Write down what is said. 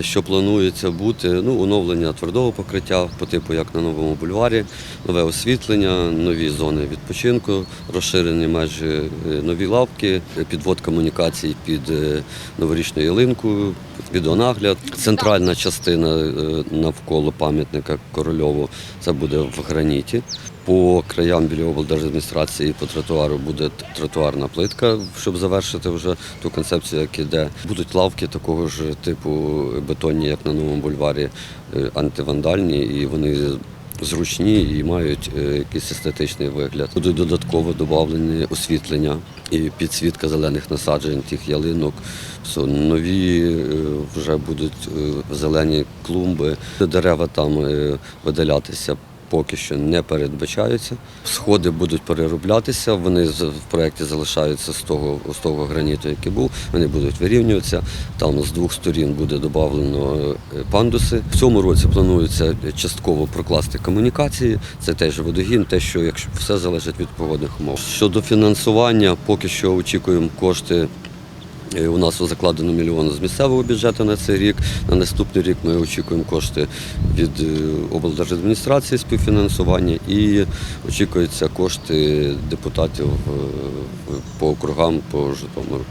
Що планується бути? Ну, оновлення твердого покриття по типу як на новому бульварі, нове освітлення, нові зони відпочинку, розширені межі, е, нові лавки, підвод комунікацій під е, новорічну ялинку, відеонагляд. Центральна частина е, навколо пам'ятника Корольову це буде в граніті. По краям біля облдержадміністрації по тротуару буде тротуарна плитка, щоб завершити вже ту концепцію, як іде. Будуть лавки такого ж типу бетонні, як на новому бульварі, е, антивандальні, і вони зручні і мають е, якийсь естетичний вигляд. Будуть додатково додавлені освітлення і підсвітка зелених насаджень, тих ялинок. Нові е, вже будуть зелені клумби, дерева там видалятися. Поки що не передбачаються. Сходи будуть перероблятися. Вони в проєкті залишаються з того, з того граніту, який був. Вони будуть вирівнюватися. Там з двох сторін буде додано е, пандуси. В цьому році планується частково прокласти комунікації. Це теж водогін, те, що якщо все залежить від погодних умов. Щодо фінансування, поки що очікуємо кошти. Е, У нас закладено мільйон з місцевого бюджету на цей рік. На наступний рік ми очікуємо кошти від е, облдержадміністрації співфінансування і очікуються кошти депутатів е, по округам по Житомиру.